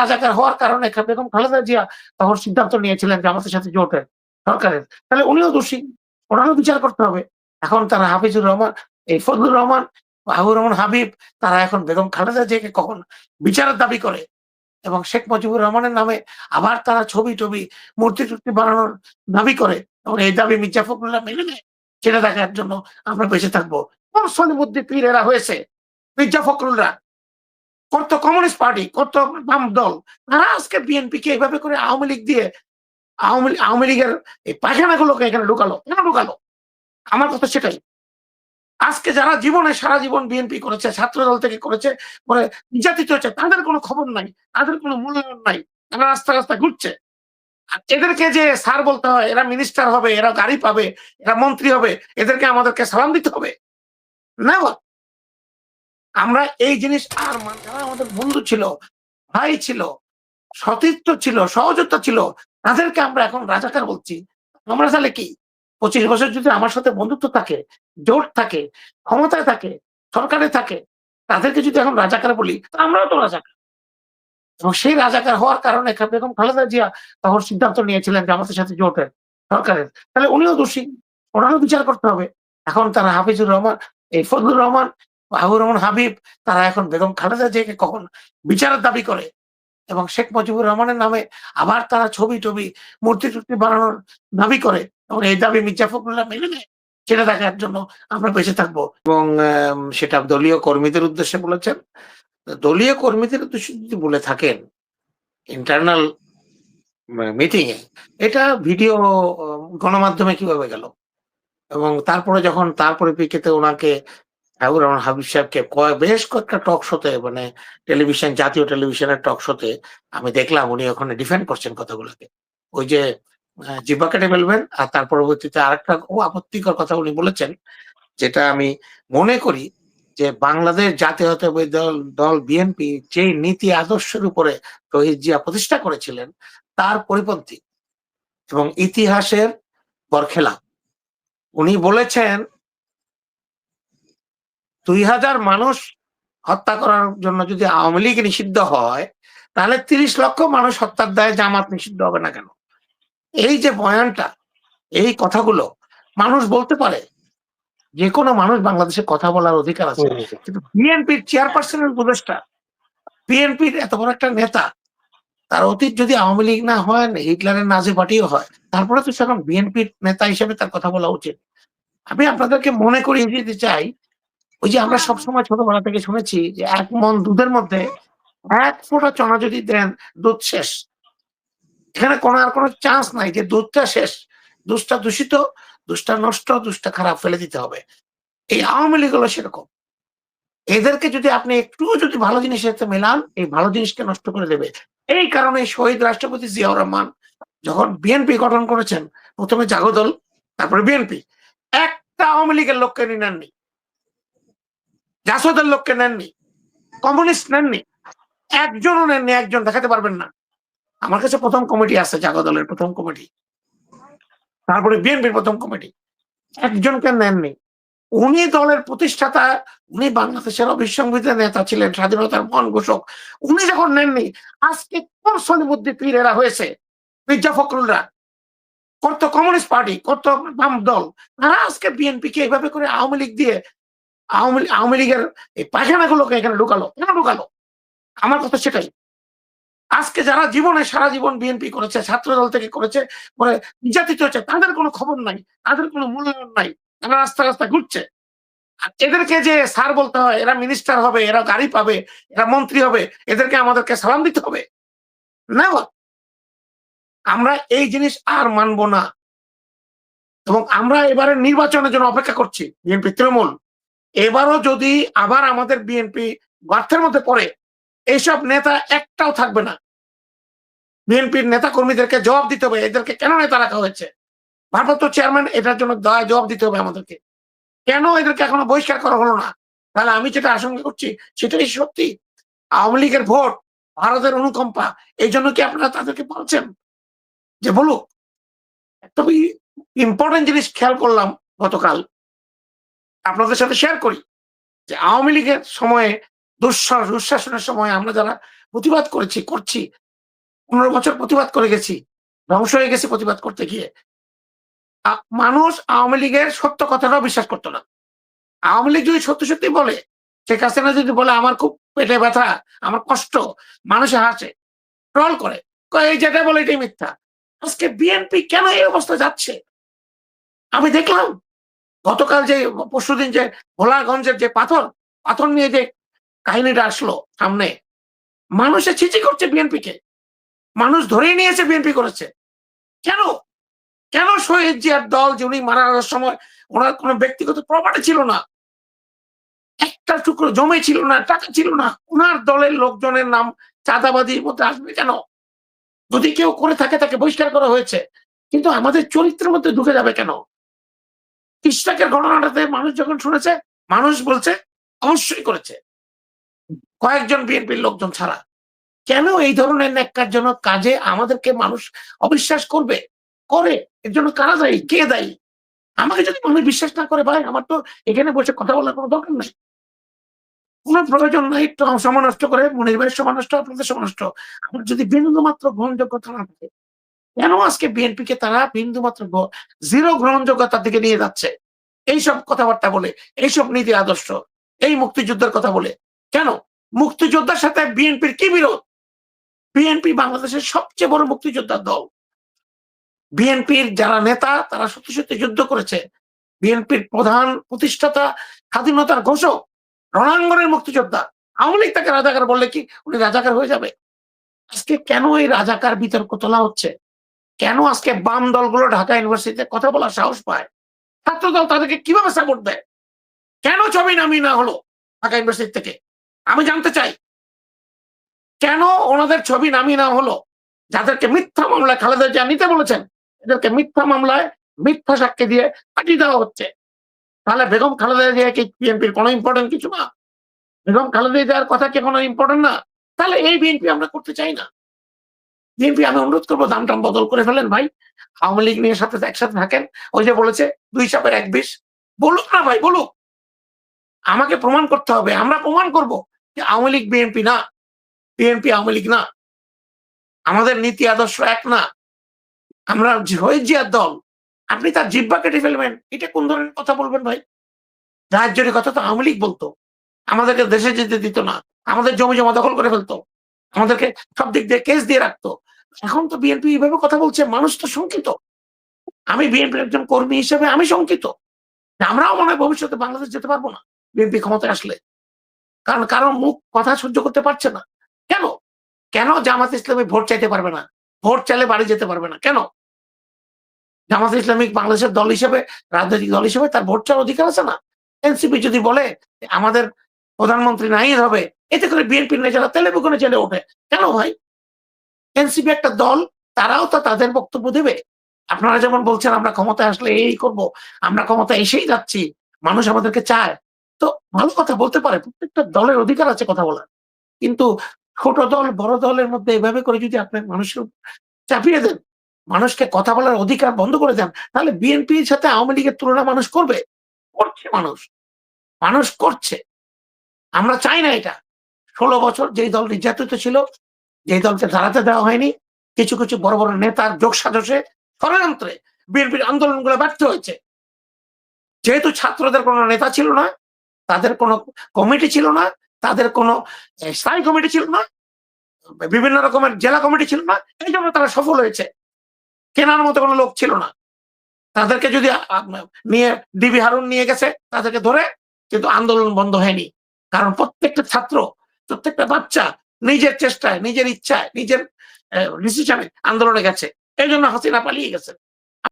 রাজাকার হওয়ার কারণে বেগম খালেদা জিয়া তখন সিদ্ধান্ত নিয়েছিলেন যে আমাদের সাথে জোটের সরকারের। তাহলে উনিও দোষী, ওনারও বিচার করতে হবে। এখন তারা হাফিজুর রহমান, এই ফজলুর রহমান মাহবুর রহমান হাবিব, তারা এখন বেগম খালেদা জিয়াকে কখন বিচারের দাবি করে? এবং শেখ মুজিবুর রহমানের নামে আবার তারা ছবি টবি, মূর্তি টুর্তি বানানোর দাবি করে। এবং এই দাবি মির্জা ফখরুল্লাহ মেনে নেয়, সেটা দেখার জন্য আমরা বেঁচে থাকব। কোন সলিমুদ্দি পীর এরা হয়েছে, মির্জা ফখরুলরা। করতো কমিউনিস্ট পার্টি করতো বাম দল, তারা আজকে বিএনপি কে এইভাবে করে আওয়ামী লীগ দিয়ে আওয়ামী আওয়ামী লীগের এই পায়খানাগুলোকে এখানে ঢুকালো। কেন ঢুকালো? আমার কথা সেটাই। আজকে যারা জীবনে সারা জীবন বিএনপি করেছে, ছাত্র দল থেকে করেছে পরে নির্যাতিত হচ্ছে তাদের কোনো খবর নাই, তাদের কোনো মূল্যায়ন নাই, তারা রাস্তা রাস্তা ঘুরছে। আর এদেরকে যে স্যার বলতে হয়, এরা মিনিস্টার হবে, এরা গাড়ি পাবে, এরা মন্ত্রী হবে, এদেরকে আমাদেরকে সালাম দিতে হবে। না আমরা এই জিনিস আর যারা আমাদের বন্ধু ছিল, ভাই ছিল, সতীর্থ ছিল, সহযোদ্ধা ছিল, তাদেরকে আমরা এখন রাজাকার বলছি। আমরা তাহলে কি? পঁচিশ বছর যদি আমার সাথে বন্ধুত্ব থাকে, জোট থাকে, ক্ষমতায় থাকে, সরকারে থাকে, তাদেরকে যদি এখন রাজাকার বলি, তা আমরাও তো রাজাকার। এবং সেই রাজাকার হওয়ার কারণে বেগম খালেদা জিয়া তখন সিদ্ধান্ত নিয়েছিলেন যে আমাদের সাথে জোটের সরকারের। তাহলে উনিও দোষী, ওনারও বিচার করতে হবে। এখন তারা হাফিজুর রহমান, এই ফজলুর রহমান মাহবুর রহমান হাবিব, তারা এখন বেগম খালেদা জিয়াকে কখন বিচারের দাবি করে? এবং শেখ মুজিবুর রহমানের নামে আবার তারা ছবি টবি, মূর্তি টুর্তি বানানোর দাবি করে। এবং এই দাবি মির্জা ফখরুল্লাহ মেনে নেয়, সেটা দেখার জন্য আমরা বেঁচে থাকব। এবং সেটা দলীয় কর্মীদের উদ্দেশ্যে বলেছেন। দলীয় কর্মীদের উদ্দেশ্যে যদি বলে থাকেন ইন্টারনাল মিটিং এ এটা ভিডিও গণমাধ্যমে কীভাবে গেল? এবং তারপরে যখন, তার পরিপ্রেক্ষিতে ওনাকে হাবিবুর রহমান হাবিব সাহেবকে বেশ কয়েকটা টক শোতে মানে টেলিভিশন জাতীয় টেলিভিশনের টক শোতে আমি দেখলাম উনি ওখানে ডিফেন্ড করছেন কথাগুলোকে। ওই যে জিব্বা কেটে ফেলবেন আর তার পরবর্তীতে আরেকটা খুব আপত্তিকর কথা উনি বলেছেন, যেটা আমি মনে করি যে বাংলাদেশ জাতীয়তাবাদী দল দল বিএনপি যে নীতি আদর্শের উপরে রোহিত জিয়া প্রতিষ্ঠা করেছিলেন, তার পরিপন্থী এবং ইতিহাসের বরখেলা উনি বলেছেন দুই হাজার মানুষ হত্যা করার জন্য যদি আওয়ামী লীগ নিষিদ্ধ হয় তাহলে তিরিশ লক্ষ মানুষ হত্যার দায়ে জামাত নিষিদ্ধ হবে না কেন? এই যে বয়ানটা এই কথাগুলো মানুষ বলতে পারে। যে কোনো মানুষ বাংলাদেশে কথা বলার অধিকার আছে। কিন্তু বিএনপির চেয়ারপারসনের উপদেষ্টা বিএনপির এত বড় একটা নেতা তার অতীত যদি আওয়ামী লীগ না হয় হিটলারের নাজি পার্টিও হয় তারপরে তো সেরকম বিএনপির নেতা হিসেবে তার কথা বলা উচিত। আমি আপনাদেরকে মনে করিয়ে দিতে চাই ওই যে আমরা সবসময় ছোটবেলা থেকে শুনেছি যে এক মন দুধের মধ্যে এক ফোঁটা চনা যদি দেন, দুধ শেষ। এখানে কোনো আর কোনো চান্স নাই যে দুধটা শেষ। দুধটা দূষিত, দুধটা নষ্ট, দুধটা খারাপ ফেলে দিতে হবে। এই আওয়ামী লীগ হলো সেরকম। এদেরকে যদি আপনি একটু যদি ভালো জিনিসের সাথে মেলান, এই ভালো জিনিসকে নষ্ট করে দেবে। এই কারণে শহীদ রাষ্ট্রপতি জিয়াউর রহমান যখন বিএনপি গঠন করেছেন, প্রথমে জাগদল তারপরে বিএনপি একটা আওয়ামী লীগের লোককে নিয়ে নেননি। জাসদের লোককে নেননি, কমিউনিস্ট নেননি, একজনও নেননি, একজন দেখাতে পারবেন না। আমার কাছে প্রথম কমিটি আছে জাগদলের প্রথম কমিটি। তারপরে বিএনপির প্রথম কমিটি। একজনকে নেননি। উনি দলের প্রতিষ্ঠাতা, উনি বাংলাদেশের অবিসংবিত নেতা ছিলেন, স্বাধীনতার মন ঘোষক। উনি যখন নেননি, আজকে কোন সলিমুদ্দি পীর এরা হয়েছে, মির্জা ফখরুলরা। করতো কমিউনিস্ট পার্টি করতো বাম দল, তারা আজকে বিএনপি কে এইভাবে করে আওয়ামী লীগ দিয়ে আওয়ামী আওয়ামী লীগের এই পায়খানাগুলোকে এখানে ঢুকালো। কেন ঢুকালো? আমার কথা সেটাই। আজকে যারা জীবনে সারা জীবন বিএনপি করেছে ছাত্র দল থেকে করেছে পরে নির্যাতিত হচ্ছে তাদের কোনো খবর নাই, তাদের কোনো মূল্যায়ন নাই, তারা রাস্তা রাস্তা ঘুরছে। আর এদেরকে যে স্যার বলতে হয়, এরা মিনিস্টার হবে, এরা গাড়ি পাবে, এরা মন্ত্রী হবে, এদেরকে আমাদেরকে সালাম দিতে হবে। না আমরা এই জিনিস আর মানবো না। এবং আমরা এবারে নির্বাচনের জন্য অপেক্ষা করছি। বিএনপি তৃণমূল। এবারও যদি আবার আমাদের বিএনপি গর্তের মধ্যে পড়ে এইসব নেতা একটাও থাকবে না। বিএনপির নেতা কর্মীদেরকে জবাব দিতে হবে, এদেরকে কেন নেতা রাখা হয়েছে? ভারপ্রাপ্ত চেয়ারম্যান এটার জন্য দয়া জবাব দিতে হবে আমাদেরকে। কেন এদেরকে এখনও বহিষ্কার করা হলো না? তাহলে আমি যেটা আশঙ্কা করছি, সেটাই সত্যি? আওয়ামী লীগের ভোট ভারতের অনুকম্পা, এই জন্য কি আপনারা তাদেরকে বলছেন? যে বলুক, একটা ইম্পর্টেন্ট জিনিস খেয়াল করলাম গতকাল। আপনাদের সাথে শেয়ার করি যে আওয়ামী লীগের সময়ে দুঃশা দুঃশাসনের সময় আমরা যারা প্রতিবাদ করেছি, করছি, পনেরো বছর প্রতিবাদ করে গেছি, ধ্বংস হয়ে গেছে প্রতিবাদ করতে গিয়ে মানুষ আওয়ামী লীগের সত্য কথাটাও বিশ্বাস করতো না। আওয়ামী লীগ যদি সত্যি সত্যি বলে, শেখ হাসিনা যদি বলে, আমার খুব পেটে ব্যথা, আমার কষ্ট, মানুষে হাসে, ট্রল করে এই যেটা বলে এটাই মিথ্যা। আজকে বিএনপি কেন এই অবস্থা যাচ্ছে? আমি দেখলাম গতকাল যে, পরশুদিন যে ভোলাগঞ্জের যে পাথর পাথর নিয়ে যে কাহিনীটা আসলো সামনে, মানুষে ছিচি করছে বিএনপি কে মানুষ ধরেই নিয়েছে বিএনপি করেছে। কেন? কেন শহীদ জিয়ার দল যে উনি মারা যাওয়ার সময় ওনার কোনো ব্যক্তিগত প্রপার্টি ছিল না? একটা টুকরো জমি ছিল না, টাকা ছিল না। ওনার দলের লোকজনের নাম চাঁদাবাদির মধ্যে আসবে কেন? যদি কেউ করে থাকে তাকে বহিষ্কার করা হয়েছে। কিন্তু আমাদের চরিত্রের মধ্যে ঢুকে যাবে কেন? ইস্টাকের ঘটনাটাতে মানুষ যখন শুনেছে, মানুষ বলছে, অবশ্যই করেছে। কয়েকজন বিএনপির লোকজন ছাড়া। কেন এই ধরনের ন্যাক্কারজনক কাজে আমাদেরকে মানুষ অবিশ্বাস করবে? করে। এর জন্য কারা দায়ী? কে দায়ী? আমাকে যদি মানুষ বিশ্বাস না করে, ভাই, আমার তো এখানে বসে কথা বলার কোনো দরকার নাই। কোনো প্রয়োজন নাই, একটু সময় নষ্ট করে, মনির ভাইয়ের সময় নষ্ট আপনাদের সময় নষ্ট আমার যদি বিন্দু মাত্র গ্রহণযোগ্যতা না থাকে কেন আজকে বিএনপি কে তারা বিন্দু মাত্র জিরো গ্রহণযোগ্যতার দিকে নিয়ে যাচ্ছে। এইসব কথাবার্তা বলে, এইসব নীতি আদর্শ, এই মুক্তিযুদ্ধের কথা বলে। কেন? মুক্তিযোদ্ধার সাথে বিএনপির কি বিরোধ? বিএনপি বাংলাদেশের সবচেয়ে বড় মুক্তিযোদ্ধার দল। বিএনপির যারা নেতা, তারা সত্যি সত্যি যুদ্ধ করেছে। বিএনপির প্রধান প্রতিষ্ঠাতা, স্বাধীনতার ঘোষক, রণাঙ্গনের মুক্তিযোদ্ধা। আওয়ামী লীগ তাকে রাজাকার বললে কি? উনি রাজাকার হয়ে যাবে। আজকে কেন এই রাজাকার বিতর্ক তোলা হচ্ছে? কেন আজকে বাম দলগুলো ঢাকা ইউনিভার্সিটিতে কথা বলার সাহস পায়? ছাত্র দল তাদেরকে কীভাবে সাপোর্ট দেয়? কেন ছবি নামিয়ে না হলো ঢাকা ইউনিভার্সিটি থেকে? আমি জানতে চাই। কেন ওনাদের ছবি নামিয়ে না হলো? যাদেরকে মিথ্যা মামলায় খালেদা জিয়া নিতে বলেছেন, এদেরকে মিথ্যা মামলায় মিথ্যা সাক্ষী দিয়ে পাঠিয়ে দেওয়া হচ্ছে। তাহলে বেগম খালেদা জিয়া কি বিএনপির কোনো ইম্পর্টেন্ট কিছু না? বেগম খালেদা জিয়ার কথা কি কোনো ইম্পর্টেন্ট না? তাহলে এই বিএনপি আমরা করতে চাই না। বিএনপি, আমি অনুরোধ করব দাম টাম বদল করে ফেলেন ভাই। আওয়ামী লীগ নিয়ে সাথে একসাথে থাকেন। ওই যে বলেছে, দুই চাপের এক বিষ। বলুক না ভাই, বলুক। আমাকে প্রমাণ করতে হবে, আমরা প্রমাণ করব যে আওয়ামী লীগ বিএনপি না। বিএনপি আওয়ামী লীগ না। আমাদের নীতি আদর্শ এক না। আমরা শহীদ জিয়ার দল। আপনি তার জিব্বা কেটে ফেলবেন। এটা কোন ধরনের কথা বলবেন ভাই? রাজ্যের কথা তো আওয়ামী লীগ বলতো। আমাদেরকে দেশে যেতে দিত না। আমাদের জমি জমা দখল করে ফেলতো। আমাদেরকে সব দিক দিয়ে কেস দিয়ে রাখতো। এখন তো বিএনপি এইভাবে কথা বলছে, মানুষ তো শঙ্কিত। আমি বিএনপির একজন কর্মী হিসেবে আমি শঙ্কিত। আমরাও মনে হয় ভবিষ্যতে বাংলাদেশ যেতে পারব না বিএনপি ক্ষমতায় আসলে। কারণ কারণ মুখ কথা সহ্য করতে পারছে না। কেন? কেন জামাত ইসলামী ভোট চাইতে পারবে না? ভোট চাইলে বাড়ি যেতে পারবে না। কেন? জামাত ইসলামিক বাংলাদেশের দল হিসেবে, রাজনৈতিক দল হিসেবে তার ভোট চাওয়ার অধিকার আছে না? এনসিপি যদি বলে আমাদের প্রধানমন্ত্রী নাই হবে, এতে করে বিএনপির নেতারা তেলে বেগুনে জেলে ওঠে। কেন ভাই? এনসিপি একটা দল, তারাও তো তাদের বক্তব্য দেবে। আপনারা যেমন বলছেন, আমরা ক্ষমতায় আসলে এই করব, আমরা ক্ষমতা এসেই যাচ্ছি, মানুষ আমাদেরকে চায়। তো ভালো কথা বলতে পারে, প্রত্যেকটা দলের অধিকার আছে কথা বলার। কিন্তু ছোট দল, বড় দলের মধ্যে এভাবে করে যদি আপনি মানুষের চাপিয়ে দেন, মানুষকে কথা বলার অধিকার বন্ধ করে দেন, তাহলে বিএনপির সাথে আওয়ামী লীগের তুলনা মানুষ করবে? করছে মানুষ। মানুষ করছে। আমরা চাই না এটা। ষোলো বছর যেই দল নির্যাতিত ছিল যেই দলকে দাঁড়াতে দেওয়া হয়নি, কিছু কিছু বড় বড় নেতার যোগ সাজসে ষড়যন্ত্রে বিএনপির আন্দোলনগুলো ব্যর্থ হয়েছে। যেহেতু ছাত্রদের কোনো নেতা ছিল না, তাদের কোনো কমিটি ছিল না, তাদের কোনো স্থায়ী কমিটি ছিল না, বিভিন্ন রকমের জেলা কমিটি ছিল না, এই জন্য তারা সফল হয়েছে। কেনার মতো কোনো লোক ছিল না। তাদেরকে যদি নিয়ে ডিবি হারুন নিয়ে গেছে, তাদেরকে ধরে কিন্তু আন্দোলন বন্ধ হয়নি। কারণ প্রত্যেকটা ছাত্র, প্রত্যেকটা বাচ্চা নিজের চেষ্টায় নিজের ইচ্ছায় নিজের ডিসিশনে আন্দোলনে গেছে। এই জন্য হাসিনা পালিয়ে গেছে।